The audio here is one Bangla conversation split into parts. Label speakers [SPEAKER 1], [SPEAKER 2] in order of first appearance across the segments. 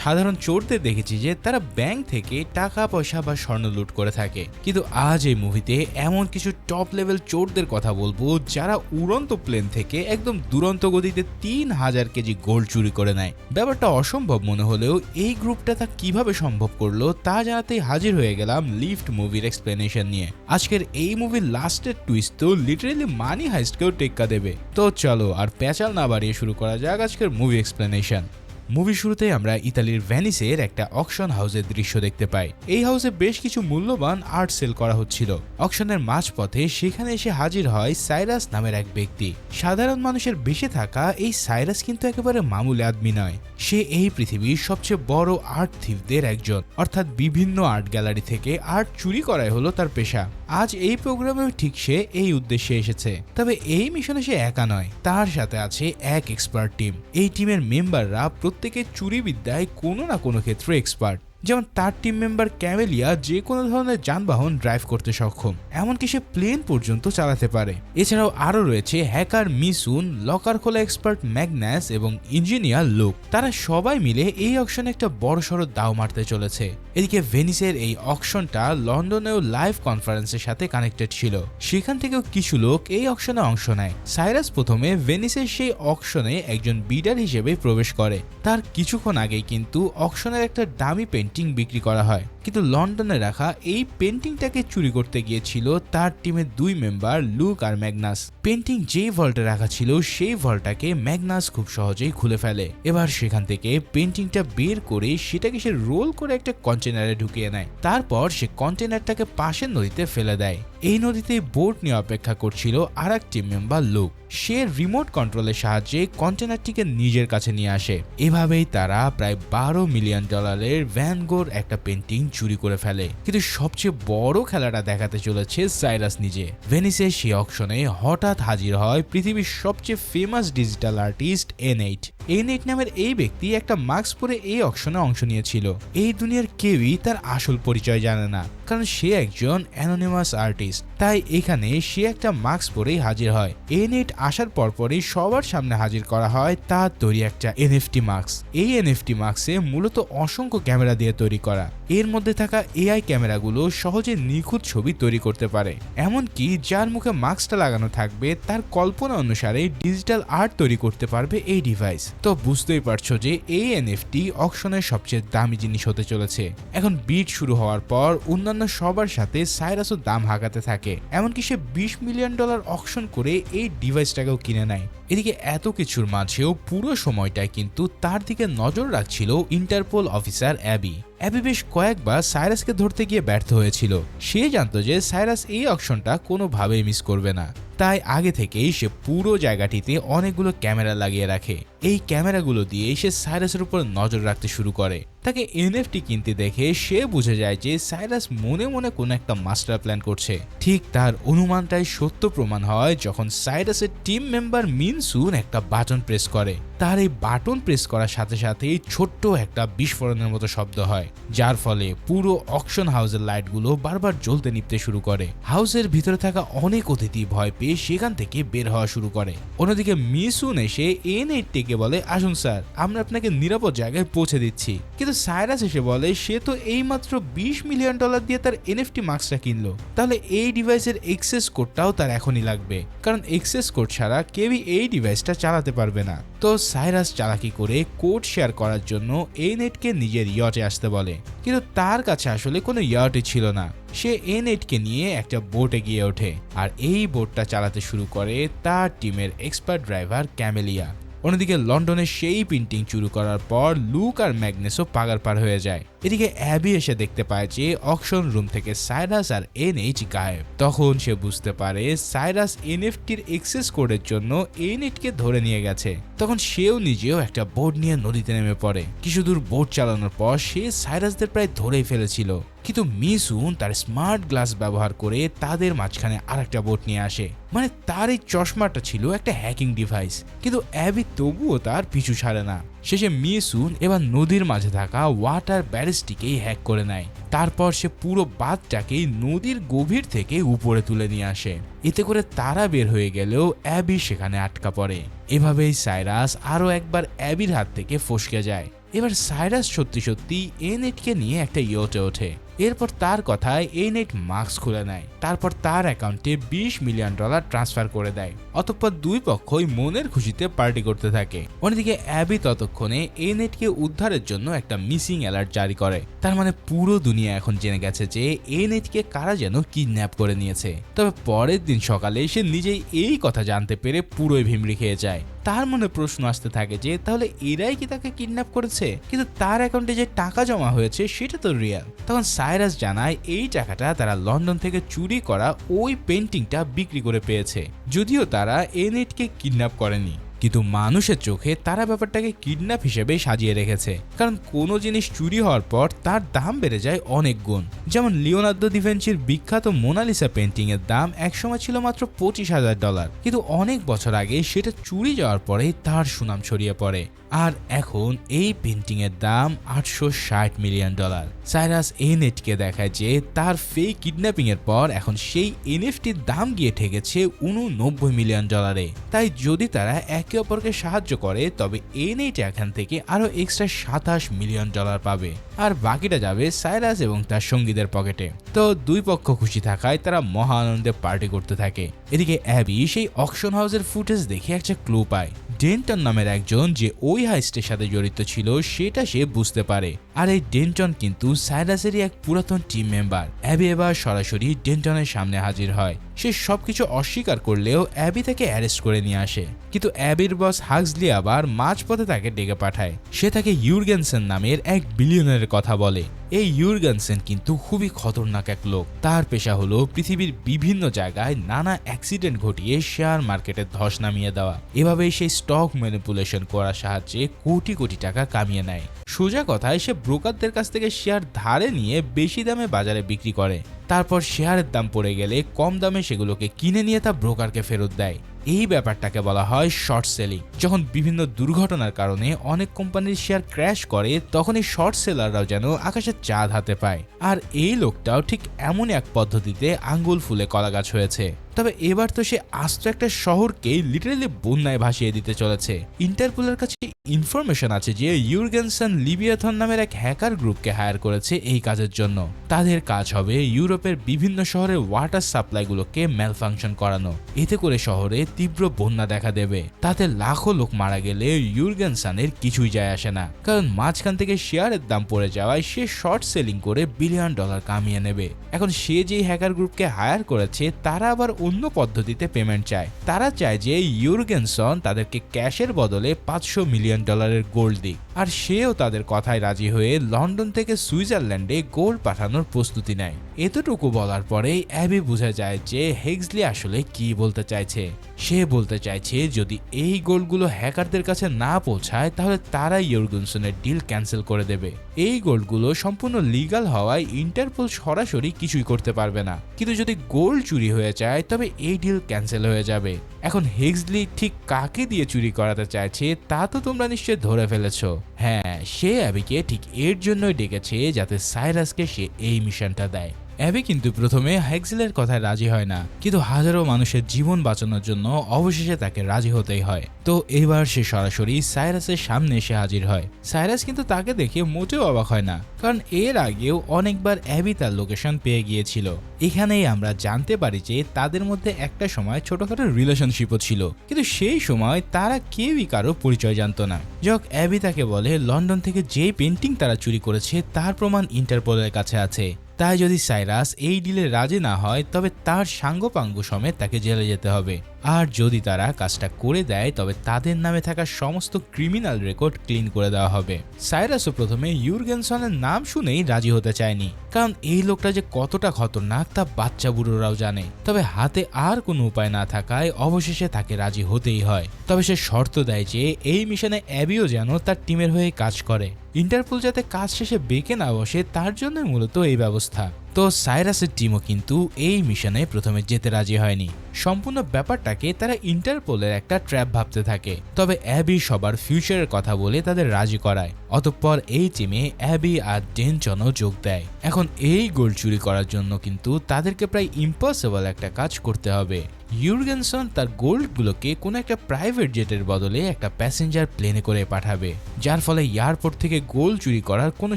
[SPEAKER 1] সাধারণ চোরদের দেখেছি যে তারা ব্যাংক থেকে টাকা, পয়সা বা স্বর্ণ লুট করে থাকে। কিন্তু আজ এই মুভিতে এমন কিছু টপ লেভেল চোরদের কথা বলব যারা উড়ন্ত প্লেন থেকে একদম দুরন্ত গতিতে তিন হাজার কেজি গোল্ড চুরি করে নেয়। ব্যাপারটা অসম্ভব মনে হলেও এই গ্রুপটা তা কীভাবে সম্ভব করল তা জানাতেই হাজির হয়ে গেলাম লিফট মুভির এক্সপ্লেনেশন নিয়ে। আজকের এই মুভির লাস্টের টুইস্ট তো লিটারেলি মানি হাইস্টকেও টেক্কা দেবে। তো চলো আর প্যাচাল না বাড়িয়ে শুরু করা যাক আজকের মুভি এক্সপ্লেনেশন মুভি শুরুতে আমরা ইতালির ভ্যানিসের একটা অকশন হাউসের দৃশ্য দেখতে পাই। এই হাউসে বেশ কিছু মূল্যবান আর্ট সেল করা হচ্ছিল। অকশনের মাঝপথে সেখানে এসে হাজির হয় সাইরাস নামের এক ব্যক্তি। সাধারণ মানুষের বেঁচে থাকা এই সাইরাস কিন্তু একেবারে মামুলি আদমি নয়। সে এই পৃথিবীর সবচেয়ে বড় আর্ট থিফদের একজন। অর্থাৎ বিভিন্ন আর্ট গ্যালারি থেকে আর্ট চুরি করাই হলো তার পেশা। আজ এই প্রোগ্রামে ঠিক সে এই উদ্দেশ্যে এসেছে। তবে এই মিশনে সে একা নয়, তার সাথে আছে এক এক্সপার্ট টিম এই টিমের মেম্বাররা প্রত্যেকে চুরি বিদ্যায় কোনো না কোনো ক্ষেত্রে এক্সপার্ট যেমন তার টিম মেম্বার ক্যামেলিয়া যে কোনো ধরনের যানবাহন ড্রাইভ করতে সক্ষম, এমনকি সে প্লেন পর্যন্ত চালাতে পারে। এছাড়াও আরও রয়েছে হ্যাকার মিসুন লকার খোলা এক্সপার্ট ম্যাগনাস এবং ইঞ্জিনিয়ার লোক তারা সবাই মিলে এই অকশনে একটা বড়সড় দাও মারতে চলেছে। এদিকে ভেনিসের এই অকশনটা লন্ডনেও লাইভ কনফারেন্সের সাথে কানেক্টেড ছিল। সেখান থেকেও কিছু লোক এই অকশনে অংশ নেয়। সাইরাস প্রথমে ভেনিসের সেই অকশনে একজন বিডার হিসেবে প্রবেশ করে। তার কিছুক্ষণ আগেই কিন্তু অকশনের একটা দামি পেন্টিং বিক্রি করা হয়। কিন্তু লন্ডনে রাখা এই পেন্টিংটাকে চুরি করতে গিয়েছিল তার টিমের দুই মেম্বার লুক আর ম্যাগনাস। পেন্টিং যেই ভল্টে রাখা ছিল, সেই ভল্টটাকে ম্যাগনাস খুব সহজেই খুলে ফেলে। এবার সেখান থেকে পেন্টিংটা বের করে সেটাকে সে রোল করে একটা কন্টেনারে ঢুকিয়ে নেয়। তারপর সে কন্টেনারটাকে পাশের নদীতে ফেলে দেয়। এই নদীতে বোট নিয়ে অপেক্ষা করছিল আর এক টিম মেম্বার লুক। সে রিমোট কন্ট্রোলের সাহায্যে কন্টেনারটিকে নিজের কাছে নিয়ে আসে। এভাবেই তারা প্রায় বারো মিলিয়ন ডলারের ভ্যানগোর একটা পেন্টিং চুরি করে ফেলে। কিন্তু সবচেয়ে বড় খেলাটা দেখাতে চলেছে সাইরাস নিজে। ভেনিসের সেই অকশনে হঠাৎ হাজির হয় পৃথিবীর সবচেয়ে famous digital artist N eight N eight নামের এই ব্যক্তি একটা মাস্ক পরে এই অকশনে অংশ নিয়েছিল। এই দুনিয়ার কেউই তার আসল পরিচয় জানে না, কারণ সে একজন অ্যানোনিমাস আর্টিস্ট তাই এখানে সে একটা মাস্ক পরেই হাজির হয়। এন এইট আসার পরপরই সবার সামনে হাজির করা হয় তার তৈরি একটা এনএফটি মাস্ক এই এনএফটি মাস্কে মূলত অসংখ্য ক্যামেরা দিয়ে তৈরি করা। এর মধ্যে থাকা এআই ক্যামেরাগুলো সহজে নিখুঁত ছবি তৈরি করতে পারে, এমনকি যার মুখে মাস্কটা লাগানো থাকবে তার কল্পনা অনুসারে ডিজিটাল আর্ট তৈরি করতে পারবে এই ডিভাইস তো বুঝতেই পারছ যে এই এনএফটি অকশনের সবচেয়ে দামি জিনিস হতে চলেছে। এখন বিট শুরু হওয়ার পর অন্যান্য সবার সাথে সাইরাসও দাম হাঁকাতে থাকে। এমনকি সে বিশ মিলিয়ন ডলার অকশন করে এই ডিভাইসটাকেও কিনে নেয়। এদিকে এত কিছুর মাঝেও পুরো সময়টায় কিন্তু তার দিকে নজর রাখছিল ইন্টারপোল অফিসার অ্যাবি। অ্যাবি বেশ কয়েকবার সাইরাসকে ধরতে গিয়ে ব্যর্থ হয়েছিল। সে জানত যে সাইরাস এই অপশনটা কোনোভাবেই মিস করবে না। তাই আগে থেকেই সে পুরো জায়গাটিতে অনেকগুলো ক্যামেরা লাগিয়ে রাখে। এই ক্যামেরাগুলো দিয়ে সে সাইরাসের উপর নজর রাখতে শুরু করে। তাকে এনএফটি কিনতে দেখে সে বুঝে যায় যে সাইরাস মনে মনে কোনো একটা মাস্টার প্ল্যান করছে। ঠিক তার অনুমানটাই সত্য প্রমাণ হয় যখন সাইরাসের টিম মেম্বার মিনসুন একটা বাটন প্রেস করে। তার এই বাটন প্রেস করার সাথে সাথেই ছোট্ট একটা বিস্ফোরণের মতো শব্দ হয়, যার ফলে পুরো অকশন হাউসের লাইটগুলো বারবার জ্বলতে নিপতে শুরু করে। হাউসের ভিতরে থাকা অনেক অতিথি ভয় পেয়ে সেখান থেকে বের হওয়া শুরু করে। অন্যদিকে মিসুন এসে এন বলে, আসুন স্যার, আমরা আপনাকে নিরাপদ জায়গায় পৌঁছে দিচ্ছি। কিন্তু সাইরাস এসে বলে, সে তো এইমাত্র বিশ মিলিয়ন ডলার দিয়ে তার এনএফটি মাস্কটা কিনলো। তাহলে এই ডিভাইসের এক্সেস কোডটাও তার এখনই লাগবে। কারণ এক্সেস কোড ছাড়া কেউই এই ডিভাইসটা চালাতে পারবে না। তো সাইরাস চালাকি করে কোড শেয়ার করার জন্য এই নেটকে নিজের ইয়টে আসতে বলে। কিন্তু তার কাছে আসলে কোনো ইয়টে ছিল না। সে এ নেটকে নিয়ে একটা বোটে গিয়ে ওঠে। আর এই বোটটা চালাতে শুরু করে তার টিমের এক্সপার্ট ড্রাইভার ক্যামেলিয়া অন্যদিকে লন্ডনে সেই প্রিন্টিং শুরু করার পর লুক আর ম্যাগনেসও পাগার পার হয়ে যায়। এদিকে অ্যাবি এসে দেখতে পায় যে অকশন রুম থেকে সাইরাস আর এনএইচ গায়েব। তখন সে বুঝতে পারে সাইরাস এনএফটির এক্সেস কোডের জন্য এনএইচকে ধরে নিয়ে গেছে। তখন সেও নিজেও একটা বোট নিয়ে নদীতে নেমে পড়ে। কিছু দূর বোট চালানোর পর সে সাইরাসদের প্রায় ধরেই ফেলেছিল। কিন্তু মিসুন তার স্মার্ট গ্লাস ব্যবহার করে তাদের মাঝখানে আরেকটা বোট নিয়ে আসে। মানে তার এই চশমাটা ছিল একটা হ্যাকিং ডিভাইস। কিন্তু অ্যাবি তবুও তার পিছু ছাড়ে না। শেষে মিসুন এবার নদীর মাঝে থাকা ওয়াটার ব্যারেজটিকেই হ্যাক করে নেয়। তারপর সে পুরো বাঁধটাকেই নদীর গভীর থেকে উপরে তুলে নিয়ে আসে। এতে করে তারা বের হয়ে গেলেও অ্যাবি সেখানে আটকা পড়ে। এভাবেই সাইরাস আরও একবার অ্যাবির হাত থেকে ফসকে যায়। এবার সাইরাস সত্যি সত্যি এ নেটকে নিয়ে একটা ইয়োটে ওঠে। এরপর তার কথায় এই নেট মাস্ক খুলে নেয়। তারপর তার অ্যাকাউন্টে বিশ মিলিয়ন ডলার ট্রান্সফার করে দেয়। অতঃপর দুই পক্ষই মনের খুশিতে পার্টি করতে থাকে। অন্যদিকে অ্যাবি ততক্ষণে এই নেটকে উদ্ধারের জন্য একটা মিসিং অ্যালার্ট জারি করে। তার মানে পুরো দুনিয়া এখন জেনে গেছে যে এই নেটকে কারা যেন কিডন্যাপ করে নিয়েছে। তবে পরের দিন সকালে সে নিজেই এই কথা জানতে পেরে পুরোই ভিমড়ি খেয়ে যায়। তার মনে প্রশ্ন আসতে থাকে যে, তাহলে এরাই কি তাকে কিডন্যাপ করেছে? কিন্তু তার অ্যাকাউন্টে যে টাকা জমা হয়েছে, সেটা তো রিয়াল তখন সাইরাস জানায় এই টাকাটা তারা লন্ডন থেকে চুরি করা ওই পেন্টিংটা বিক্রি করে পেয়েছে। যদিও তারা এনেটকে কিডন্যাপ করেনি। কিন্তু মানুষের চোখে তারা ব্যাপারটাকে কিডন্যাপ হিসেবে সাজিয়ে রেখেছে। কারণ কোনো জিনিস চুরি হওয়ার পর তার দাম বেড়ে যায় অনেক গুণ। যেমন লিওনার্দো ডিভেন্সির বিখ্যাত মোনালিসা পেন্টিং এর দাম একসময় ছিল মাত্র পঁচিশ হাজার ডলার। কিন্তু অনেক বছর আগে সেটা চুরি যাওয়ার পরেই তার সুনাম ছড়িয়ে পড়ে। আর এখন এই পেন্টিং এর দাম আটশো ষাট মিলিয়ন ডলার। সাইরাস এই নেটকে দেখায় যে তার ফেক কিডন্যাপিং এর পর এখন সেই এনএফটির দাম গিয়ে ঠেকেছে উননব্বই মিলিয়ন ডলারে। তাই যদি তারা একে অপরকে সাহায্য করে, তবে এই নেট এখান থেকে আরও এক্সট্রা সাতাশ মিলিয়ন ডলার পাবে। আর বাকিটা যাবে সাইরাস এবং তার সঙ্গীদের পকেটে। তো দুই পক্ষ খুশি থাকায় তারা মহা আনন্দে পার্টি করতে থাকে। এদিকে অ্যাবি সেই অকশন হাউসের ফুটেজ দেখে একটা ক্লু পায়। ডেন্টন নামের একজন যে ওই হাইস্টের সাথে জড়িত ছিল, সেটা সে বুঝতে পারে। আর এই ডেন্টন কিন্তু সাইরাসেরই এক পুরাতন টিম মেম্বার অ্যাবি এবার সরাসরি ডেন্টনের সামনে হাজির হয়। সে সবকিছু অস্বীকার করলেও অ্যাবি তাকে অ্যারেস্ট করে নিয়ে আসে। কিন্তু অ্যাবির বস হাগসলি আবার মাঝপথে তাকে ডেকে পাঠায়। সে তাকে ইউরগেনসেন নামের এক বিলিয়নের কথা বলে। এই ইউরগেনসেন কিন্তু খুবই খতরনাক এক লোক। তার পেশা হলো পৃথিবীর বিভিন্ন জায়গায় নানা অ্যাক্সিডেন্ট ঘটিয়ে শেয়ার মার্কেটে ধস নামিয়ে দেওয়া। এভাবেই সেই স্টক ম্যানিপুলেশন করার সাহায্যে কোটি কোটি টাকা কামিয়ে নেয়। সোজা কথায় সে ব্রোকারদের কাছ থেকে শেয়ার ধারে নিয়ে বেশি দামে বাজারে বিক্রি করে। তারপর শেয়ারের দাম পড়ে গেলে কম দামে সেগুলোকে কিনে নিয়ে তা ব্রোকারকে ফেরত দেয়। এই ব্যাপারটাকে বলা হয় শর্ট সেলিং। যখন বিভিন্ন দুর্ঘটনার কারণে অনেক কোম্পানির শেয়ার ক্র্যাশ করে তখন এই শর্ট সেলাররাও যেন আকাশের চাঁদ হাতে পায়। আর এই লোকটাও ঠিক এমন এক পদ্ধতিতে আঙ্গুল ফুলে কলা গাছ হয়েছে। তবে এবার তো সে আস্ত একটা শহরকে লিটারেলি বন্যায় ভাসিয়ে দিতে চলেছে। ইন্টারপোলের কাছে ইনফরমেশন আছে যে ইউরগেনসন লিবিয়াথন নামের এক হ্যাকার গ্রুপকে হায়ার করেছে এই কাজের জন্য। তাদের কাজ হবে ইউরোপের বিভিন্ন শহরের ওয়াটার সাপ্লাইগুলোকে ম্যালফাংশন করানো। এতে করে শহরে তীব্র বন্যা দেখা দেবে। তাতে লাখো লোক মারা গেলে ইউরগেনসনের কিছুই যায় আসে না। কারণ মাঝখান থেকে শেয়ারের দাম পড়ে যাওয়ায় সে শর্ট সেলিং করে বিলিয়ন ডলার কামিয়ে নেবে। এখন সে যেই হ্যাকার গ্রুপকে হায়ার করেছে, তারা আবার অন্য পদ্ধতিতে পেমেন্ট চায়। তারা চায় যে ইউরগেনসন তাদেরকে ক্যাশের বদলে পাঁচশো মিলিয়ন ডলারের গোল্ড দিক। আর সেও তাদের কথায় রাজি হয়ে লন্ডন থেকে সুইজারল্যান্ডে গোল্ড পাঠানোর প্রস্তুতি নেয়। এতটুকু বলার পরেই অ্যাবি বোঝা যায় যে হেক্সলি আসলে কি বলতে চাইছে। সে বলতে চাইছে, যদি এই গোল্ডগুলো হ্যাকারদের কাছে না পৌঁছায়, তাহলে তারাই ইউরগেনসনের ডিল ক্যান্সেল করে দেবে। এই গোল্ডগুলো সম্পূর্ণ লিগাল হওয়ায় ইন্টারপোল সরাসরি কিছুই করতে পারবে না। কিন্তু যদি গোল্ড চুরি হয়ে যায়, তবে এই ডিল ক্যান্সেল হয়ে যাবে। এখন হেক্সলি ঠিক কাকে দিয়ে চুরি করাতে চাইছে, তা তো তোমরা নিশ্চয় ধরে ফেলেছ। হ্যাঁ সে অ্যাবিকে ঠিক এর জন্যই ডেকেছে যাতে সাইরাসকে সে এই মিশনটা দেয়। অ্যাবি কিন্তু প্রথমে হেক্সেলের কথায় রাজি হয় না। কিন্তু হাজারো মানুষের জীবন বাঁচানোর জন্য অবশেষে তাকে রাজি হতেই হয়। তো এবার সে সরাসরি সাইরাসের সামনে এসে হাজির হয়। সাইরাস কিন্তু তাকে দেখে মোটেও অবাক হয় না, কারণ এর আগেও অনেকবার অ্যাবি তার লোকেশন পেয়ে গিয়েছিল। এখানেই আমরা জানতে পারি যে তাদের মধ্যে একটা সময় ছোটখাটো রিলেশনশিপও ছিল, কিন্তু সেই সময় তারা কেউই কারও পরিচয় জানতো না। যখন অ্যাবি তাকে বলে, লন্ডন থেকে যে পেন্টিং তারা চুরি করেছে, তার প্রমাণ ইন্টারপোলের কাছে আছে। তাই যদি সাইরাস এই ডিলে রাজি না হয়, তবে তার সাঙ্গপাঙ্গ সমেত তাকে জেলে যেতে হবে। আর যদি তারা কাজটা করে দেয়, তবে তাদের নামে থাকা সমস্ত ক্রিমিনাল রেকর্ড ক্লিন করে দেওয়া হবে। সাইরাসও প্রথমে ইউরগেনসনের নাম শুনেই রাজি হতে চায়নি। কারণ এই লোকটা যে কতটা খতরনাক তা বাচ্চা বুড়োরাও জানে। তবে হাতে আর কোনো উপায় না থাকায় অবশেষে তাকে রাজি হতেই হয়। তবে সে শর্ত দেয় যে, এই মিশনে অ্যাবিও যেন তার টিমের হয়ে কাজ করে। ইন্টারপোল যাতে কাজ শেষে বেঁকে না বসে, তার জন্যই মূলত এই ব্যবস্থা। তো সাইরাসের টিমও কিন্তু এই মিশনে প্রথমে যেতে রাজি হয়নি। সম্পূর্ণ ব্যাপারটাকে তারা ইন্টারপোলের একটা ট্র্যাপ ভাবতে থাকে। তবে অ্যাবি সবার ফিউচারের কথা বলে তাদের রাজি করায়। অতঃপর এই টিমে অ্যাবি আর ডেনচনও যোগ দেয়। এখন এই গোল চুরি করার জন্য কিন্তু তাদেরকে প্রায় ইম্পসিবল একটা কাজ করতে হবে। ইউরগেনসন তার গোল্ডগুলোকে কোনো একটা প্রাইভেট জেটের বদলে একটা প্যাসেঞ্জার প্লেনে করে পাঠাবে, যার ফলে এয়ারপোর্ট থেকে গোল্ড চুরি করার কোনো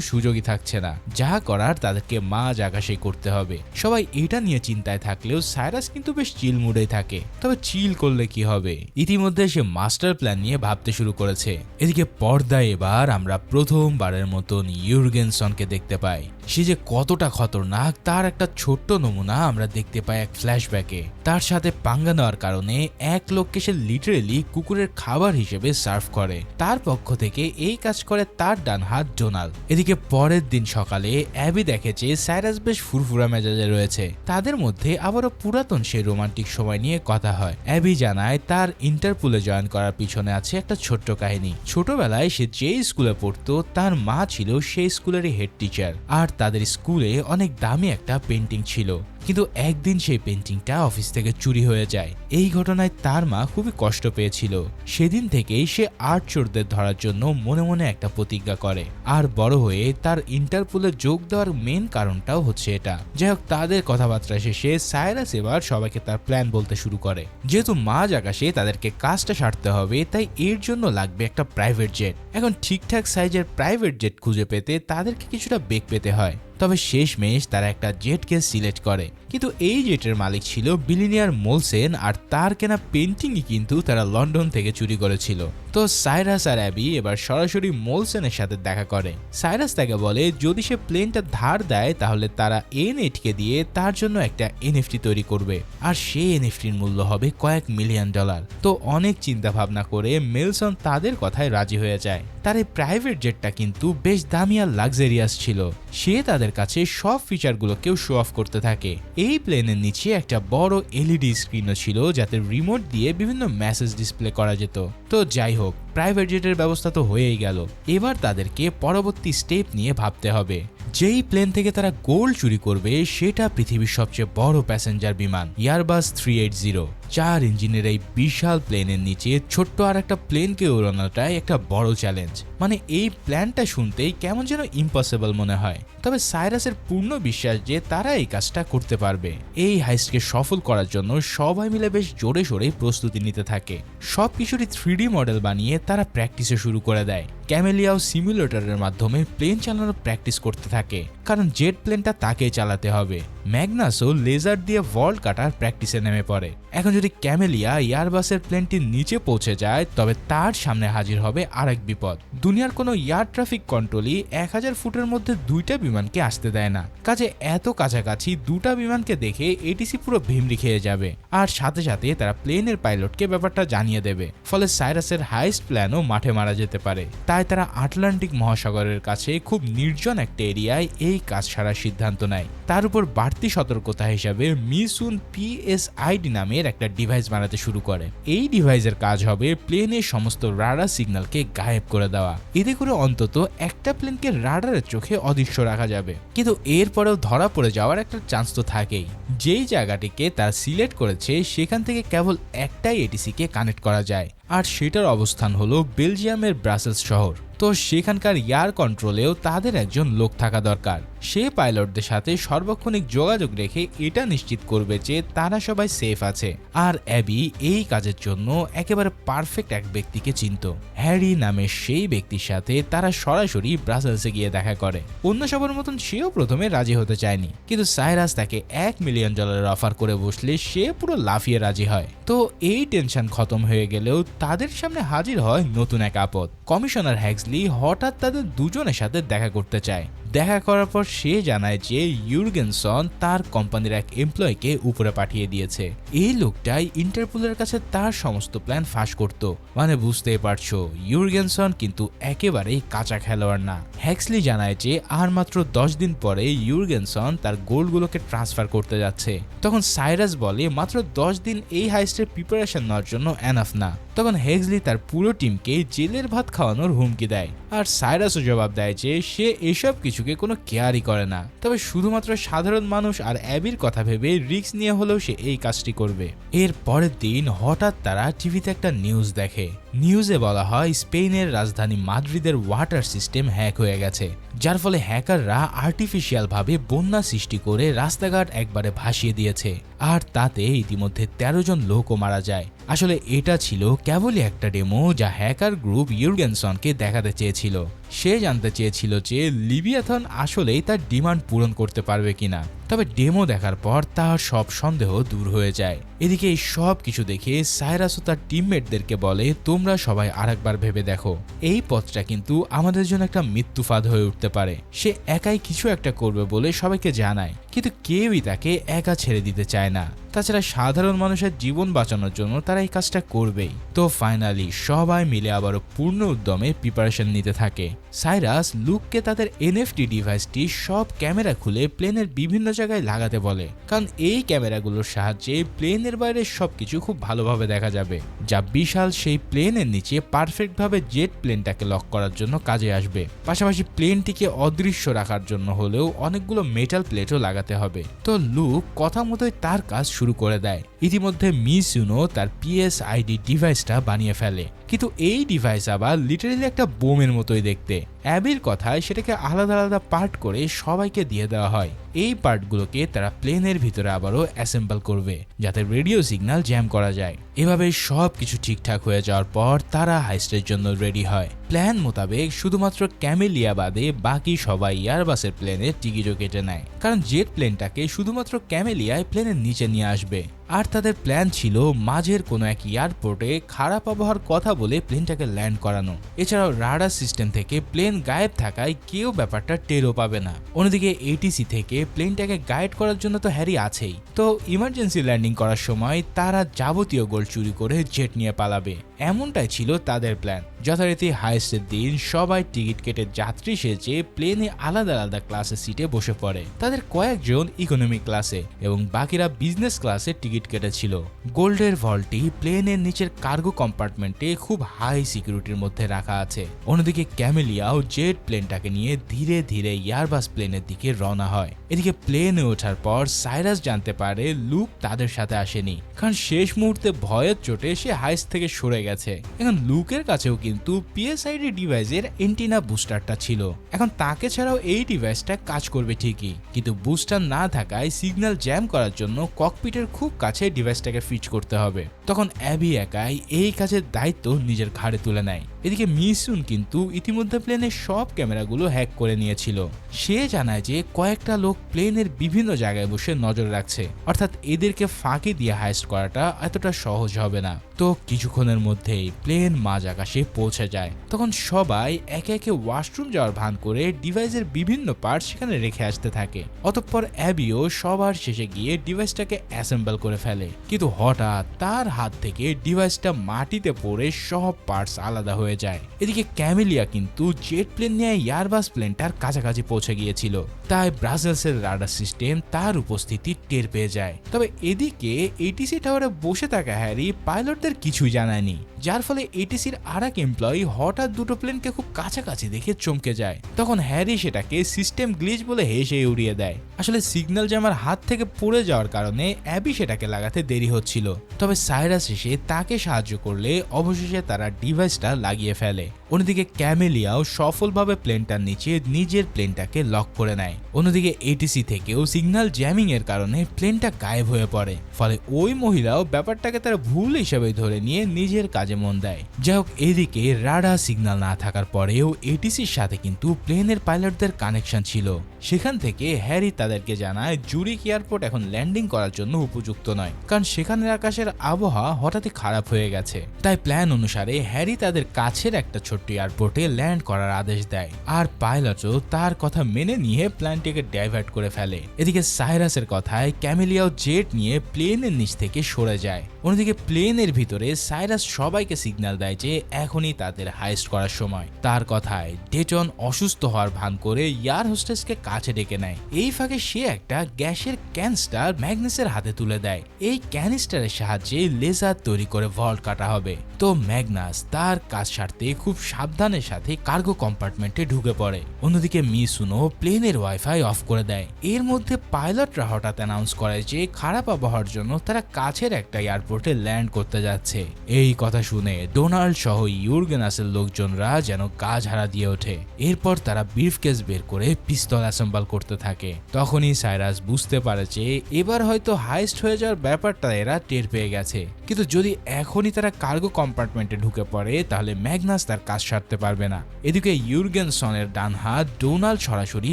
[SPEAKER 1] সুযোগই থাকছে না। যা করার তাদেরকে মাঝ আকাশে করতে হবে। সবাই এটা নিয়ে চিন্তায় থাকলেও সাইরাস কিন্তু বেশ চিল মুডেই থাকে। তবে চিল করলে কি হবে? ইতিমধ্যে সে মাস্টার প্ল্যান নিয়ে ভাবতে শুরু করেছে। এদিকে পর্দায় এবার আমরা প্রথমবারের মতন ইউরগেনসনকে দেখতে পাই। সে যে কতটা খতরনাক, তার একটা ছোট্ট নমুনা আমরা দেখতে পাই এক ফ্ল্যাশব্যাকে। তার সাথে পাঙ্গা নেওয়ার কারণে এক লোককে সে লিটারেলি কুকুরের খাবার হিসেবে সার্ভ করে। তার পক্ষ থেকে এই কাজ করে তার ডান হাত ডোনাল্ড এদিকে পরের দিন সকালে অ্যাবি দেখেছে সাইরাস বেশ ফুরফুরা মেজাজে রয়েছে। তাদের মধ্যে আবারও পুরাতন সেই রোমান্টিক সময় নিয়ে কথা হয়। অ্যাবি জানায় তার ইন্টারপুলে জয়েন করার পিছনে আছে একটা ছোট্ট কাহিনী। ছোটবেলায় সে যে স্কুলে পড়তো, তার মা ছিল সেই স্কুলেরই হেড টিচার আর তাদের স্কুলে অনেক দামি একটা পেন্টিং ছিল। কিন্তু একদিন সেই পেন্টিংটা অফিস থেকে চুরি হয়ে যায়। এই ঘটনায় তার মা খুবই কষ্ট পেয়েছিল। সেদিন থেকেই সে আর্ট চোরদের ধরার জন্য মনে মনে একটা প্রতিজ্ঞা করে। আর বড় হয়ে তার ইন্টারপোলে যোগ দেওয়ার মেন কারণটাও হচ্ছে এটা। যাই হোক তাদের কথাবার্তা শেষে সাইরাস এবার সবাইকে তার প্ল্যান বলতে শুরু করে। যেহেতু মাঝ আকাশে তাদেরকে কাজটা সারতে হবে, তাই এর জন্য লাগবে একটা প্রাইভেট জেট। এখন ঠিকঠাক সাইজের প্রাইভেট জেট খুঁজে পেতে তাদেরকে কিছুটা বেগ পেতে হয়। তবে শেষমেশ তারা একটা জেটকে সিলেক্ট করে। কিন্তু এই জেটের মালিক ছিল বিলিনিয়ার মোলসেন আর তার কেনা পেন্টিংই কিন্তু তারা লন্ডন থেকে চুরি করেছিল। তো সাইরাস আর অ্যাবি এবার সরাসরি মোলসেনের সাথে দেখা করে। সাইরাস তাকে বলে, যদি সে প্লেনটা ধার দেয়, তাহলে তারা এন এইটকে দিয়ে তার জন্য একটা এনএফটি তৈরি করবে। আর সেই এনএফটির মূল্য হবে কয়েক মিলিয়ন ডলার। তো অনেক চিন্তা ভাবনা করে মেলসন তাদের কথায় রাজি হয়ে যায়। তার এই প্রাইভেট জেটটা কিন্তু বেশ দামি আর লাক্সারিয়াস ছিল। সে তাদের কাছে সব ফিচারগুলোকেও শো অফ করতে থাকে। এই প্লেনের নিচে একটা বড় এলইডি স্ক্রিনও ছিল, যাতে রিমোট দিয়ে বিভিন্ন মেসেজ ডিসপ্লে করা যেত। তো যাই হোক হোক প্রাইভেট জেটের ব্যবস্থা তো হয়েই গেল। এবার তাদেরকে পরবর্তী স্টেপ নিয়ে ভাবতে হবে। যেই প্লেন থেকে তারা গোল্ড চুরি করবে, সেটা পৃথিবীর সবচেয়ে বড় প্যাসেঞ্জার বিমান ইয়ারবাস থ্রি এইট জিরো চার ইঞ্জিনের এই বিশাল প্লেনের নিচে ছোট্ট আর একটা প্লেনকে উড়ানোটাই একটা বড় চ্যালেঞ্জ মানে এই প্ল্যানটা শুনতেই কেমন যেন ইম্পসিবল মনে হয়। তবে সাইরাসের পূর্ণ বিশ্বাস যে তারা এই কাজটা করতে পারবে। এই হাইস্টকে সফল করার জন্য সবাই মিলে বেশ জোরে সোরে প্রস্তুতি নিতে থাকে। সব কিছুরই থ্রি মডেল বানিয়ে তারা প্র্যাকটিসে শুরু করে দেয়। ক্যামেলিয়াও সিমুলেটরের মাধ্যমে প্লেন চালানোর প্র্যাকটিস করতে থাকে। কারণ জেট প্লেনটা তাকেই চালাতে হবে। ম্যাগনাসও লেজার দিয়ে ভল্ট কাটার প্র্যাকটিসে নেমে পড়ে। এখন যদি ক্যামেলিয়া এয়ারবাসের প্লেনটি নিচে পৌঁছে যায়, তবে তার সামনে হাজির হবে আরেক বিপদ। দুনিয়ার কোনো এয়ার ট্রাফিক কন্ট্রোলই এক হাজার ফুটের মধ্যে দুইটা বিমানকে আসতে দেয় না। কাজে এত কাছাকাছি দুটা বিমানকে দেখে এটিসি পুরো ভিমরি খেয়ে যাবে। আর সাথে সাথে তারা প্লেনের পাইলটকে ব্যাপারটা জানিয়ে দেবে। ফলে সাইরাসের হাইস্ট প্ল্যানও মাঠে মারা যেতে পারে। তাই তারা আটলান্টিক মহাসাগরের কাছে খুব নির্জন একটা এরিয়ায় এই কাজ সারার সিদ্ধান্ত নেয়। তার উপর বাড়তি সতর্কতা হিসাবে মিসুন পিএসআইডি নামের একটা ডিভাইস বানাতে শুরু করে। এই ডিভাইসের কাজ হবে প্লেনের সমস্ত রাডার সিগন্যালকে গায়েব করে দেওয়া। এতে করে অন্তত একটা প্লেনকে রাডারের চোখে অদৃশ্য রাখা যাবে। কিন্তু এরপরেও ধরা পড়ে যাওয়ার একটা চান্স তো থাকেই। যেই জায়গাটিকে তার সিলেক্ট করেছে, সেখান থেকে কেবল একটাই এটিসিকে কানেক্ট করা যায়। আর সেটার অবস্থান হলো বেলজিয়ামের ব্রাসেলস শহর। তো সেখানকার এয়ার কন্ট্রোলেও তাদের একজন লোক থাকা দরকার। সে পাইলটদের সাথে সর্বক্ষণিক যোগাযোগ রেখে এটা নিশ্চিত করবে যে তারা সবাই সেফ আছে। আর অ্যাবি এই কাজের জন্য একেবারে পারফেক্ট এক ব্যক্তিকে চিনত। হ্যারি নামের সেই ব্যক্তির সাথে তারা সরাসরি ব্রাসেলসে গিয়ে দেখা করে। অন্য সবার মতন সেও প্রথমে রাজি হতে চায়নি। কিন্তু সাইরাস তাকে এক মিলিয়ন ডলারের অফার করে বসলে সে পুরো লাফিয়ে রাজি হয়। তো এই টেনশন খতম হয়ে গেলেও তাদের সামনে হাজির হয় নতুন এক আপদ। কমিশনার হ্যাক্সলি হঠাৎ তাদের দুজনের সাথে দেখা করতে চায়। দেখা করার পর সে জানায় যে ইউরগেনসন তার কোম্পানির এক এমপ্লয়কে উপরে পাঠিয়ে দিয়েছে। এই লোকটাই ইন্টারপোলের কাছে তার সমস্ত প্ল্যান ফাঁস করত। মানে বুঝতেই পারছ, ইউরগেনসন কিন্তু একেবারেই কাঁচা খেলোয়াড় না। হ্যাক্সলি জানায় যে আর মাত্র দশ দিন পরে ইউরগেনসন তার গোলগুলোকে ট্রান্সফার করতে যাচ্ছে। তখন সাইরাস বলে, মাত্র দশ দিন এই হাইস্টের প্রিপারেশন নেওয়ার জন্য এনাফ না। তখন হেক্সলি তার পুরো টিমকে জেলের ভাত খাওয়ানোর হুমকি দেয়। আর সাইরাসও জবাব দেয় যে, সে এসব কিছু কিছুকে কোনো কেয়ারই করে না। তবে শুধুমাত্র সাধারণ মানুষ আর অ্যাবির কথা ভেবে রিস্ক নিয়ে হলেও সে এই কাজটি করবে। এর পরের দিন হঠাৎ তারা টিভিতে একটা নিউজ দেখে। নিউজে বলা হয়, স্পেনের রাজধানী মাদ্রিদের ওয়াটার সিস্টেম হ্যাক হয়ে গেছে, যার ফলে হ্যাকাররা আর্টিফিশিয়াল ভাবে বন্যা সৃষ্টি করে রাস্তাঘাট একবারে ভাসিয়ে দিয়েছে। আর তাতে ইতিমধ্যে তেরো জন লোকও মারা যায়। আসলে এটা ছিল কেবলই একটা ডেমো যা হ্যাকার গ্রুপ ইউরগেনসনকে দেখাতে চেয়েছিল। সে জানতে চেয়েছিল যে লিবিয়াথন আসলেই তার ডিমান্ড পূরণ করতে পারবে কিনা। তবে ডেমো দেখার পর তার সব সন্দেহ দূর হয়ে যায়। এদিকে এই সব কিছু দেখে সাইরাসও তার টিমমেটদেরকে বলে, তোমরা সবাই আরেকবার ভেবে দেখো। এই পথটা কিন্তু আমাদের জন্য একটা মৃত্যুফাদ হয়ে উঠতে পারে। সে একাই কিছু একটা করবে বলে সবাইকে জানায়, কিন্তু কেউই তাকে একা ছেড়ে দিতে চায় না। তাছাড়া সাধারণ মানুষের জীবন বাঁচানোর জন্য তারা এই কাজটা করবেই। তো ফাইনালি সবাই মিলে আবারও পূর্ণ উদ্যমে প্রিপারেশন নিতে থাকে। সাইরাস, লুককে তাদের এনএফটি ডিভাইসটি সব ক্যামেরা খুলে প্লেনের বিভিন্ন জায়গায় লাগাতে বলে। কারণ এই ক্যামেরাগুলোর সাহায্যে প্লেনের বাইরে সবকিছু খুব ভালোভাবে দেখা যাবে, যা বিশাল সেই প্লেনের নিচে পারফেক্টভাবে জেট প্লেনটাকে লক করার জন্য কাজে আসবে। পাশাপাশি প্লেনটিকে অদৃশ্য রাখার জন্য হলেও অনেকগুলো মেটাল প্লেটও লাগাতে হবে। তো লুক কথা মতোই তার কাজ শুরু করে দেয়। ইতিমধ্যে মিস ইউনো তার পিএস আইডি ডিভাইসটা বানিয়ে ফেলে। কিন্তু এই ডিভাইস আবার লিটারেলি একটা বোমের মতোই দেখতে। অ্যাবির কথায় সেটাকে আলাদা আলাদা পার্ট করে সবাইকে দিয়ে দেওয়া হয়। এই পার্টগুলোকে তারা প্লেনের ভিতরে আবারও অ্যাসেম্বল করবে, যাতে রেডিও সিগন্যাল জ্যাম করা যায়। এভাবে সব কিছু ঠিকঠাক হয়ে যাওয়ার পর তারা হাইস্টের জন্য রেডি হয়। প্ল্যান মোতাবেক শুধুমাত্র ক্যামেলিয়া বাদে বাকি সবাই এয়ারবাসের প্লেনের টিকিটও কেটে নেয়। কারণ জেট প্লেনটাকে শুধুমাত্র ক্যামেলিয়ায় প্লেনের নিচে নিয়ে আসবে। আর তাদের প্ল্যান ছিল মাঝের কোনো এক এয়ারপোর্টে খারাপ আবহাওয়ার কথা বলে প্লেনটাকে ল্যান্ড করানো। এছাড়াও রাডার সিস্টেম থেকে প্লেন গায়েব থাকায় কেউ ব্যাপারটা টেরও পাবে না। অন্যদিকে এটিসি থেকে প্লেনটাকে গাইড করার জন্য তো হ্যারি আছেই। তো ইমার্জেন্সি ল্যান্ডিং করার সময় তারা যাবতীয় গোল চুরি করে জেট নিয়ে পালাবে। এমনটাই ছিল তাদের প্ল্যান যথারীতি হাইস্টের দিন সবাই টিকিট কেটে যাত্রী সেজে প্লেনে আলাদা আলাদা ক্লাসের সিটে বসে পড়ে। তাদের কয়েকজন ইকোনমি ক্লাসে এবং বাকিরা বিজনেস ক্লাসে টিকিট কেটেছিল। গোল্ডের ভলটি প্লেনের নিচের কার্গো কম্পার্টমেন্টে খুব হাই সিকিউরিটির মধ্যে রাখা আছে। অন্যদিকে ক্যামেলিয়াও জেট প্লেনটাকে নিয়ে ধীরে ধীরে এয়ারবাস প্লেনের দিকে রওনা হয়। এদিকে প্লেনে ওঠার পর সাইরাস জানতে পারে লুক তাদের সাথে আসেনি। কারণ শেষ মুহূর্তে ভয়ের চোটে সে হাইস থেকে সরে গেছে। এখন লুকের কাছেও কিন্তু পিএসআইডি ডিভাইসের এন্টিনা বুস্টারটা ছিল। এখন তাকে ছাড়াও এই ডিভাইসটা কাজ করবে ঠিকই। কিন্তু বুস্টার না থাকায় সিগন্যাল জ্যাম করার জন্য ককপিটের খুব কাছে ডিভাইসটাকে ফিট করতে হবে। তখন অ্যাবি একাই এই কাজের দায়িত্ব নিজের ঘাড়ে তুলে নেয়। এদিকে মিসুন কিন্তু ইতিমধ্যে প্লেনের সব ক্যামেরাগুলো হ্যাক করে নিয়েছিল। সে জানায় যে কয়েকটা লোক প্লেনের বিভিন্ন জায়গায় বসে নজর রাখছে। অর্থাৎ এদেরকে ফাঁকি দিয়ে হাইস্ট করাটা এতটা সহজ হবে না। তো কিছুক্ষণের মধ্যেই প্লেন মাঝ আকাশে পৌঁছে যায়। তখন সবাই একে একে ওয়াশরুম যাওয়ার ভান করে ডিভাইসের বিভিন্ন পার্ট সেখানে রেখে আসতে থাকে। অতঃপর অ্যাবিও সবার শেষে গিয়ে ডিভাইসটাকে অ্যাসেম্বল করে ফেলে। কিন্তু হঠাৎ তার হাত থেকে ডিভাইসটা মাটিতে পড়ে সব পার্টস আলাদা হয়ে যায়। এদিকে ক্যামেলিয়া কিন্তু জেট প্লেন নিয়ে এয়ারবাস প্লেনটার কাছাকাছি পৌঁছে গিয়েছিল। তাই ব্রাজেলসের রাডার সিস্টেম তার উপস্থিতি টের পেয়ে যায়। তবে এদিকে এটিসি টাওয়ারে বসে থাকা হ্যারি পাইলটদের কিছুই জানায়নি। যার ফলে এটিসির আর এক এমপ্লয়ি হঠাৎ দুটো প্লেনকে খুব কাছাকাছি দেখে চমকে যায়। তখন হ্যারি সেটাকে সিস্টেম গ্লিচ বলে হেসে উড়িয়ে দেয়। আসলে সিগন্যাল জামার হাত থেকে পড়ে যাওয়ার কারণে অ্যাবি সেটাকে লাগাতে দেরি হচ্ছিল। তবে সাইরাস এসে তাকে সাহায্য করলে অবশেষে তারা ডিভাইসটা লাগিয়ে ফেলে। অন্যদিকে ক্যামেলিয়াও সফলভাবে প্লেনটার নিচে নিজের প্লেনটাকে লক করে নেয়। অন্যদিকে এটিসি থেকেও সিগন্যাল জ্যামিং এর কারণে প্লেনটা গায়েব হয়ে পড়ে। ফলে ওই মহিলাও ব্যাপারটাকে তারা ভুল হিসেবে ধরে নিয়ে নিজের কাজে মন দেয়। যাই হোক, এদিকে রাডার সিগন্যাল না থাকার পরেও এটিসির সাথে কিন্তু প্লেনের পাইলটদের কানেকশন ছিল। সেখান থেকে হ্যারি তাদেরকে জানায় জুরিক এয়ারপোর্ট এখন ল্যান্ডিং করার জন্য উপযুক্ত নয়। কারণ সেখানের আকাশের আবহাওয়া হঠাৎই খারাপ হয়ে গেছে। তাই প্ল্যান অনুসারে হ্যারি তাদের কাছের একটা ছোট্ট এয়ারপোর্টে ল্যান্ড করার আদেশ দেয়। আর পাইলটও তার কথা মেনে নিয়ে প্ল্যানটিকে ডাইভার্ট করে ফেলে। এদিকে সাইরাসের কথায় ক্যামেলিয়াও জেট নিয়ে প্লেনের নিচ থেকে সরে যায়। অন্যদিকে প্লেনের ভিতরে সাইরাস সবাইকে সিগন্যাল দেয় যে এখনই তাদের হাইস্ট করার সময়। তার কথায় ডেটন অসুস্থ হওয়ার ভান করে ইয়ার হোস্টেসকে কাছে ডেকে নেয়। এই ফাঁকে সে একটা গ্যাসের ক্যানস্টার ম্যাগনাসের হাতে তুলে দেয়। এই ক্যানিস্টারের সাহায্যে লেজার তৈরি করে ভল্ট কাটা হবে। তো ম্যাগনাস তার কাজ সারতে খুব সাবধানের সাথে কার্গো কম্পার্টমেন্টে ঢুকে পড়ে। অন্যদিকে মিসুনো প্লেনের ওয়াইফাই অফ করে দেয়। এর মধ্যে পাইলটরা হঠাৎ অ্যানাউন্স করে যে খারাপ আবহাওয়ার জন্য তারা কাছের একটা এয়ারপোর্টে ল্যান্ড করতে যাচ্ছে। এই কথা শুনে ডোনাল্ড সহ ইউরগেনাসের লোকজনরা যেন গা ঝাড়া দিয়ে ওঠে। এরপর তারা বিফ কেস বের করে পিস্তল অ্যাসেম্বল করতে থাকে। তখনই সাইরাস বুঝতে পারে যে এবার হয়তো হাইস্ট হয়ে যাওয়ার ব্যাপারটা এরা টের পেয়ে গেছে। কিন্তু যদি এখনই তারা কার্গো কম্পার্টমেন্টে ঢুকে পড়ে, তাহলে ম্যাগনাস তার কাজ সারতে পারবে না। এদিকে ইউরগেনসনের ডান হাত ডোনাল্ড সরাসরি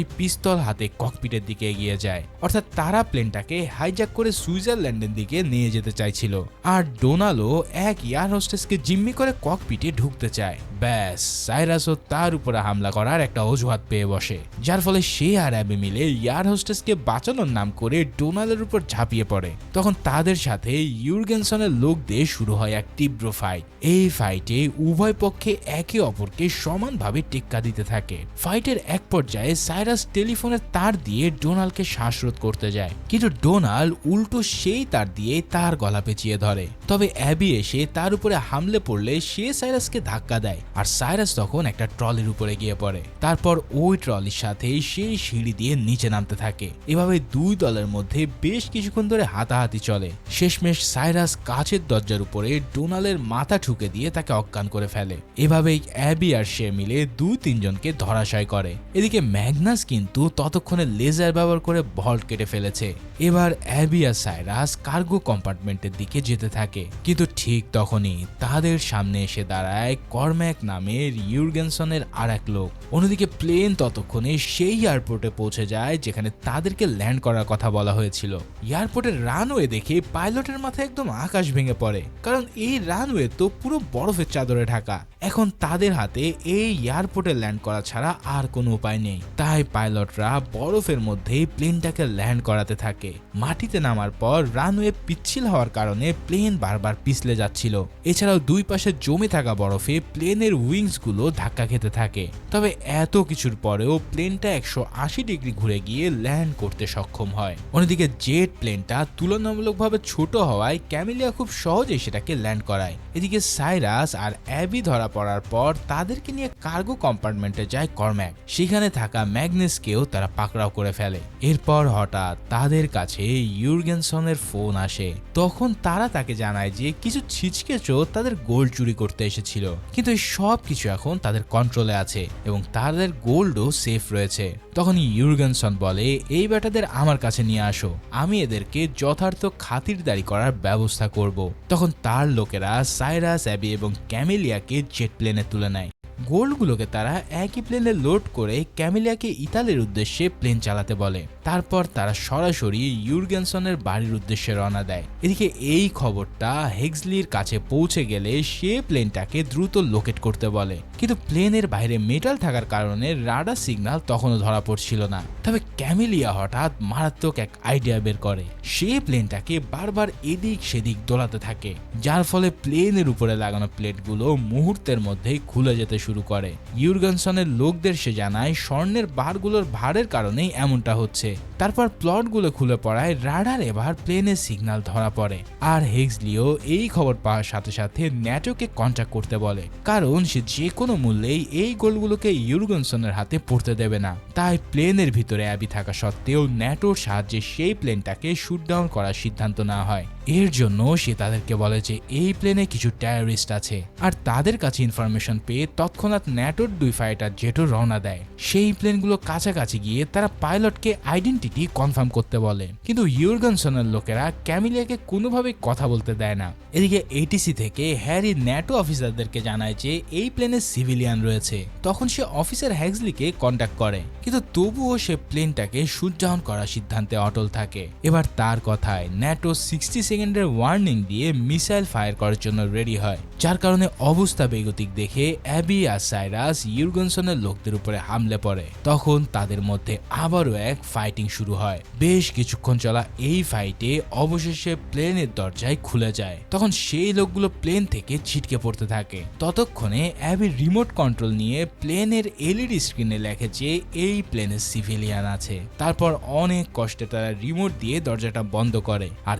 [SPEAKER 1] পিস্তল হাতে ককপিটের দিকে এগিয়ে যায়। অর্থাৎ তারা প্লেনটাকে হাইজ্যাক করে সুইজারল্যান্ডের দিকে নিয়ে যেতে চাইছিল। আর ডোনাল্ডও এক এয়ার হোস্টেসকে জিম্মি করে ককপিটে ঢুকতে চায়। ব্যাস, সাইরাসও তার উপরে হামলা করার একটা অজুহাত পেয়ে বসে। যার ফলে সে আর অ্যাবে মিলে এয়ার হোস্টেসকে বাঁচানোর নাম করে ডোনালের উপর ঝাঁপিয়ে পড়ে। তখন তাদের সাথে ইউরগেনসনের লোকদের শুরু হয় এক তীব্র ফাইট এই ফাইটে উভয় পক্ষে একে অপরকে সমানভাবে টেক্কা দিতে থাকে। ফাইটের এক পর্যায়ে সাইরাস টেলিফোনের তার দিয়ে ডোনাল্ডকে শ্বাসরোধ করতে যায়। কিন্তু ডোনাল্ড উল্টো সেই তার দিয়ে তার গলা পেঁচিয়ে ধরে। তবে অ্যাবি এসে তার উপরে হামলে পড়লে সে সাইরাসকে ধাক্কা দেয় আর সাইরাস তখন একটা ট্রলির উপরে গিয়ে পড়ে। তারপর ওই ট্রলির সাথে সেই সিঁড়ি দিয়ে নিচে নামতে থাকে। এভাবে দুই দলের মধ্যে বেশ কিছুক্ষণ ধরে হাতাহাতি চলে। শেষমেশ সাইরাস কাছের দরজার উপরে ডোনালের মাথা ঠুকে দিয়ে তাকে অজ্ঞান করে ফেলে। এভাবেই অ্যাবি আর সে মিলে দুই তিনজনকে ধরাশয় করে। এদিকে ম্যাগনাস কিন্তু ততক্ষণে লেজার ব্যবহার করে ভল্ট কেটে ফেলেছে। এবার অ্যাবি আর সাইরাস কার্গো কম্পার্টমেন্টের দিকে যেতে থাকে। কিন্তু ঠিক তখনই তাদের সামনে এসে দাঁড়ায় কর্ম্যাক নামের ইউরগেনসনের আর এক লোক। অন্যদিকে প্লেন ততক্ষণে সেই এয়ারপোর্টে পৌঁছে যায় যেখানে তাদেরকে ল্যান্ড করার কথা বলা হয়েছিল। এয়ারপোর্টের রানওয়ে দেখে পাইলটের মাথায় একদম আকাশ ভেঙে পড়ে। কারণ এই রানওয়ে তো পুরো বরফের চাদরে ঢাকা। এখন তাদের হাতে এই এয়ারপোর্টে ল্যান্ড করা ছাড়া আর কোনো উপায় নেই। তাই পাইলটরা বরফের মধ্যেই প্লেনটাকে ল্যান্ড করাতে থাকে। মাটিতে নামার পর রানওয়ে পিচ্ছিল হওয়ার কারণে প্লেন বারবার পিছলে যাচ্ছিল। এছাড়াও দুই পাশে জমে থাকা বরফে প্লেনের উইংসগুলো ধাক্কা খেতে থাকে। তবে এত কিছুর পরেও প্লেনটা একশো আশি ডিগ্রি ঘুরে গিয়ে ল্যান্ড করতে সক্ষম হয়। অন্যদিকে জেট প্লেনটা তুলনামূলকভাবে ছোট হওয়ায় ক্যামিলিয়া খুব সহজেই সেটাকে ল্যান্ড করায়। এদিকে সাইরাস আর অ্যাবি ধরা পড়ার পর তাদেরকে নিয়ে কার্গো কম্পার্টমেন্টে যায় কর্ম্যাক। সেখানে থাকা ম্যাগনেসকেও তারা পাকড়াও করে ফেলে। এরপর হঠাৎ তাদের কাছে ইউরগেনসনের ফোন আসে। তখন তারা তাকে জানায় যে কিছু ছিচকে চোর তাদের গোল চুরি করতে এসেছিল। কিন্তু এই সব কিছু এখন তাদের কন্ট্রোলে আছে এবং তাদের গোল্ডও সেফ রয়েছে। তখন ইউরগেনসন বলে, এই বেটাদের আমার কাছে নিয়ে আসো। আমি এদেরকে যথার্থ খাতিরদারি করার ব্যবস্থা করব। তখন তার লোকেরা সাইরাস, অ্যাবি এবং ক্যামেলিয়াকে জেট প্লেনে তুলে নেয়। গোল্ডগুলোকে তারা একই প্লেনে লোড করে ক্যামিলিয়াকে ইতালির উদ্দেশ্যে প্লেন চালাতে বলে। তারপর তারা সরাসরি ইউরগেনসনের বাড়ির উদ্দেশ্যে রওনা দেয়। এদিকে এই খবরটা হেক্সলির কাছে পৌঁছে গেলে সে প্লেনটাকে দ্রুত লোকেট করতে বলে। কিন্তু প্লেনের বাইরে মেটাল থাকার কারণে রাডার সিগন্যাল তখনও ধরা পড়ছিল না। তবে ক্যামিলিয়া হঠাৎ মারাত্মক এক আইডিয়া বের করে। সে প্লেনটাকে বারবার এদিক সেদিক দোলাতে থাকে, যার ফলে প্লেনের উপরে লাগানো প্লেটগুলো মুহূর্তের মধ্যেই খুলে যেতে শুরু করে। ইউরগনসনের লোকদের সে জানায়, স্বর্ণের বারগুলোর ভারের কারণেই এমনটা হচ্ছে। তারপর প্লটগুলো খুলে পড়ায় রাডার এবার প্লেনের সিগন্যাল ধরা পড়ে। আর হেক্সলিও এই খবর পাওয়ার সাথে সাথে ন্যাটোকে কন্ট্যাক্ট করতে বলে, কারণ সে যে কোনো মূল্যেই এই গোলগুলোকে ইউরগনসনের হাতে পড়তে দেবে না। তাই প্লেনের ভিতরে অ্যাবি থাকা সত্ত্বেও ন্যাটোর সাহায্যে সেই প্লেনটাকে শুট ডাউন করার সিদ্ধান্ত নেওয়া হয়। এর জন্য সে তাদেরকে বলে যে, এই প্লেনে কিছু টেররিস্ট আছে। আর তাদের কাছে ইনফরমেশন পেয়ে তৎক্ষণাৎ ন্যাটোর দুই ফাইটার জেটও রওনা দেয়। সেই প্লেনগুলো কাছাকাছি গিয়ে তারা পাইলটকে আইডেন্টিটি কনফার্ম করতে বলে। কিন্তু ইউরগনসনের লোকেরা ক্যামিলিয়াকে কোনোভাবেই কথা বলতে দেয় না। এদিকে এটিসি থেকে হ্যারি ন্যাটো অফিসারদেরকে জানায় যে, এই প্লেনে সিভিলিয়ান রয়েছে। তখন সে অফিসার হ্যাগসলিকে কন্ট্যাক্ট করে। কিন্তু তবুও সে প্লেনটাকে শুট ডাউন করার সিদ্ধান্তে অটল থাকে। এবার তার কথায় ন্যাটো সিক্সটি সেকেন্ডের ওয়ার্নিং দিয়ে মিসাইল ফায়ার করার জন্য রেডি হয়, যার কারণে অবস্থা বেগতিক দেখে অ্যাবি আর সাইরাস ইউরগনসনের লোকদের উপরে হামলে পড়ে। তখন তাদের মধ্যে আবারও এক ফাইটিং শুরু হয়। বেশ কিছুক্ষণ চলা এই ফাইটে অবশেষে প্লেনের দরজায় খুলে যায়। তখন সেই লোকগুলো প্লেন থেকে ছিটকে পড়তে থাকে। ততক্ষণে অ্যাবি রিমোট কন্ট্রোল নিয়ে প্লেনের এলইডি স্ক্রিনে লেখে যে এই প্লেনে সিভিলিয়ান আছে। তারপর অনেক কষ্টে তারা রিমোট দিয়ে দরজাটা বন্ধ করে। আর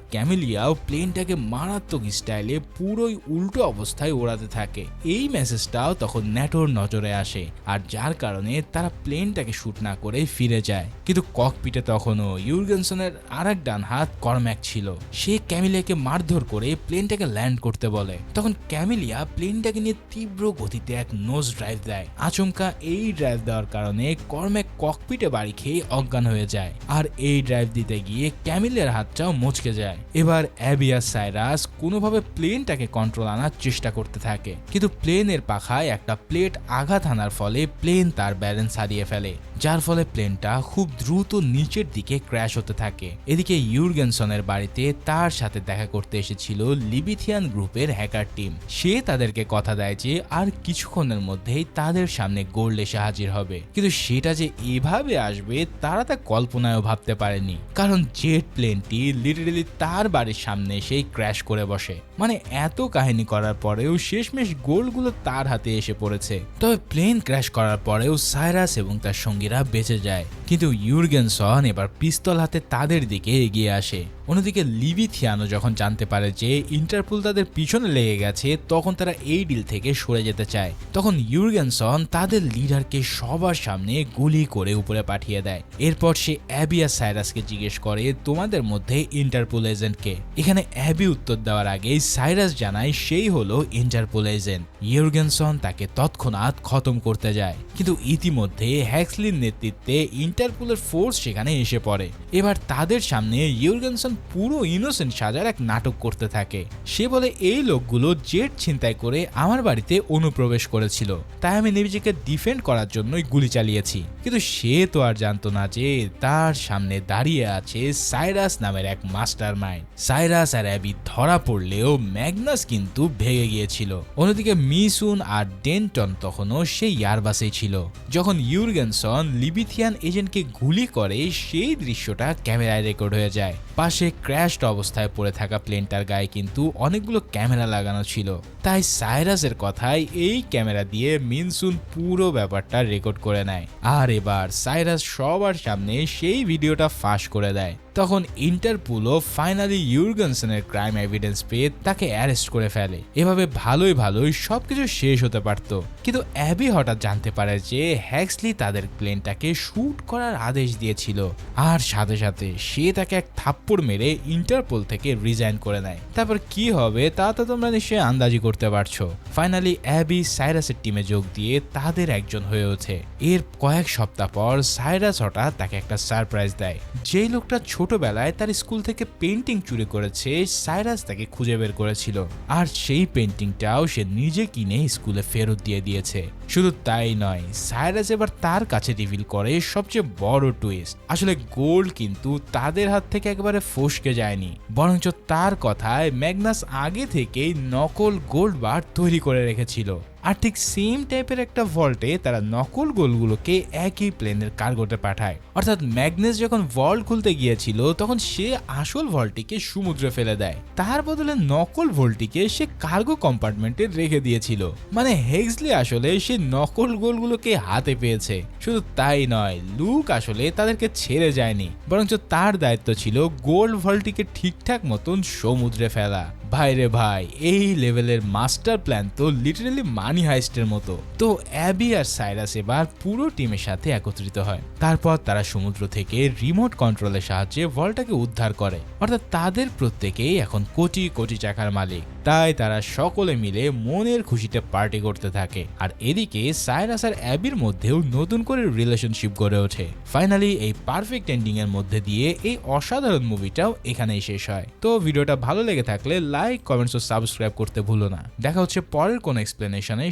[SPEAKER 1] ক্যামেলিয়াও প্লেনটাকে মারাত্মক স্টাইলে পুরোই উল্টো অবস্থায় ওড়াতে থাকে। এই মেসেজটাও তখন ন্যাটোর নজরে আসে আর যার কারণে তারা প্লেনটাকে শ্যুট না করে ফিরে যায়। কিন্তু ককপিটে তখনও ইউরগেনসনের আর এক ডান হাত করম্যাক ছিল। সে ক্যামিলিয়াকে মারধর করে প্লেনটাকে ল্যান্ড করতে বলে। তখন ক্যামিলিয়া প্লেনটাকে নিয়ে তীব্র গতিতে এক নোজ ড্রাইভ দেয়। আচমকা এই ড্রাইভ দেওয়ার কারণে কর্ম্যাক ককপিটে বাড়ি খেয়ে অজ্ঞান হয়ে যায়। আর এই ড্রাইভ দিতে গিয়ে ক্যামিলিয়ার হাতটাও মচকে যায়। এবার অ্যাবিয়াস সাইরাস কোনোভাবে প্লেনটাকে কন্ট্রোল আনার চেষ্টা করতে থাকে। কিন্তু প্লেনের পাখায় একটা প্লেট আঘাত আনার ফলে প্লেন তার ব্যালেন্স হারিয়ে ফেলে, যার ফলে প্লেনটা খুব দ্রুত নিচের দিকে ক্র্যাশ হতে থাকে। এদিকে ইউরগেনসনের বাড়িতে তার সাথে দেখা করতে এসেছিল লিবিথিয়ান গ্রুপের হ্যাকার টিম সে তাদেরকে কথা দেয় যে আর কিছুক্ষণের মধ্যেই তাদের সামনে গোল্ড এসে হাজির হবে। কিন্তু সেটা যে এভাবে আসবে, তারা তা কল্পনায়ও ভাবতে পারেনি। কারণ জেট প্লেনটি লিটারেলি তার বাড়ির সামনে এসেই ক্র্যাশ করে বসে। মানে এত কাহিনী করার পরেও শেষমেশ গোলগুলো তার হাতে এসে পড়েছে। তবে প্লেন ক্র্যাশ করার পরেও সাইরাস এবং তার সঙ্গীরা বেঁচে যায়। কিন্তু ইউরগেনসন এবার পিস্তল হাতে তাদের দিকে এগিয়ে আসে। অন্যদিকে লিবিথিয়ানো যখন জানতে পারে যে ইন্টারপোল তাদের পিছনে লেগে গেছে, তখন তারা এই ডিল থেকে সরে যেতে চায়। তখন ইউরগেনসন তাদের লিডারকে সবার সামনে গুলি করে উপরে পাঠিয়ে দেয়। এরপর সে অ্যাবিয়া সাইরাসকে জিজ্ঞেস করে, তোমাদের মধ্যে ইন্টারপোল এজেন্টকে এখানে অ্যাবি উত্তর দেওয়ার আগেই সাইরাস জানায় সেই হলো ইন্টারপোল এজেন্ট। ইউরগেনসন তাকে তৎক্ষণাৎ খতম করতে যায়। কিন্তু ইতিমধ্যে হ্যাক্সলির নেতৃত্বে ইন্টারপোলের ফোর্স সেখানে এসে পড়ে। এবার তাদের সামনে ইউরগেনসন পুরো ইনোসেন্ট সাজার এক নাটক করতে থাকে। সে বলে, এই লোকগুলো জেট ছিনতাই করে আমার বাড়িতে অনুপ্রবেশ করেছিল। তাই আমি নিজেকে ডিফেন্ড করার জন্যই গুলি চালিয়েছি। কিন্তু সে তো আর জানতো না যে তার সামনে দাঁড়িয়ে আছে সাইরাস নামের এক মাস্টার মাইন্ড সাইরাস আর অ্যাবি ধরা পড়লেও ম্যাগনাস কিন্তু ভেঙে গিয়েছিল। অন্যদিকে মিসুন আর ডেন্টন তখনও সেই ইয়ারবাসে ছিল। যখন ইউরগেনসন লিবিথিয়ান এজেন্টকে গুলি করে, সেই দৃশ্যটা ক্যামেরায় রেকর্ড হয়ে যায়। পাশে ক্র্যাশড অবস্থায় পড়ে থাকা প্লেনটার গায়ে কিন্তু অনেকগুলো ক্যামেরা লাগানো ছিল। তাই সাইরাসের কথায় এই ক্যামেরা দিয়ে মিনসুন পুরো ব্যাপারটা রেকর্ড করে নেয়। আর এবার সাইরাস সবার সামনে সেই ভিডিওটা ফাঁস করে দেয়। তখন ইন্টারপুলও ফাইনালি ইউরগেনসনের ক্রাইম এভিডেন্স পেয়ে তাকে অ্যারেস্ট করে ফেলে। এভাবে ভালোই ভালোই সবকিছু শেষ হতে পারত। কিন্তু অ্যাবি হঠাৎ জানতে পারে যে হ্যাক্সলি তাদের প্লেনটাকে শুট করার আদেশ দিয়েছিল। আর সাথে সাথে সে তাকে এক থাপ্পড় মেরে ইন্টারপোল থেকে রিজাইন করে নেয়। তারপর কি হবে তা তো তোমরা নিশ্চয়ই আন্দাজি করতে পারছ। ফাইনালি অ্যাবি সাইরাসের টিমে যোগ দিয়ে তাদের একজন হয়ে ওঠে। এর কয়েক সপ্তাহ পর সাইরাস হঠাৎ তাকে একটা সারপ্রাইজ দেয়। যেই লোকটা ছোটবেলায় তার স্কুল থেকে পেন্টিং চুরি করেছে, সাইরাস তাকে খুঁজে বের করেছিল। আর সেই পেন্টিংটাও সে নিজে কিনে স্কুলে ফেরত দিয়ে দিয়েছে। শুধু তাই নয়, সাইরাস এবার তার কাছে রিভিল করে সবচেয়ে বড় টুইস্ট আসলে গোল্ড কিন্তু তাদের হাত থেকে একেবারে ফসকে যায়নি। বরঞ্চ তার কথায় ম্যাগনাস আগে থেকেই নকল গোল্ড বার তৈরি করে রেখেছিল। আর ঠিক সেম টাইপের একটা ভল্টে তারা নকল গোলগুলোকে একই প্লেনের কার্গোতে পাঠায়। অর্থাৎ ম্যাগনেস যখন ভল্ট খুলতে গিয়েছিল, তখন সে আসল ভল্টটিকে সমুদ্রে ফেলে দেয়। তার বদলে নকল ভল্টটিকে সে কার্গো কম্পার্টমেন্টে রেখে দিয়েছিল। মানে হেক্সলি আসলে সে নকল গোলগুলোকে হাতে পেয়েছে। শুধু তাই নয় লুক আসলে তাদেরকে ছেড়ে যায়নি। বরঞ্চ তার দায়িত্ব ছিল গোল্ড ভল্টটিকে ঠিকঠাক মতন সমুদ্রে ফেলা। ভাই রে ভাই, এই লেভেলের মাস্টার প্ল্যান তো লিটারালি মানি হাইস্টের মতো। তো অ্যাবি আর সাইরাস এবার পুরো টিমের সাথে একত্রিত হয়। তারপর তারা সমুদ্র থেকে রিমোট কন্ট্রোলের সাহায্যে ভলটাকে উদ্ধার করে। অর্থাৎ তাদের প্রত্যেকেই এখন কোটি কোটি টাকার মালিক। তাই তারা সকলে মিলে মনের খুশিতে পার্টি করতে থাকে। আর এদিকে সাইরাস আর অ্যাবির মধ্যেও নতুন করে রিলেশনশিপ গড়ে ওঠে। ফাইনালি এই পারফেক্ট এন্ডিং এর মধ্যে দিয়ে এই অসাধারণ মুভিটাও এখানেই শেষ হয়। তো ভিডিওটা ভালো লেগে থাকলে লাইক কমেন্টস ও সাবস্ক্রাইব করতে ভুলো না। দেখা হচ্ছে পরের কোন এক্সপ্লেনেশনে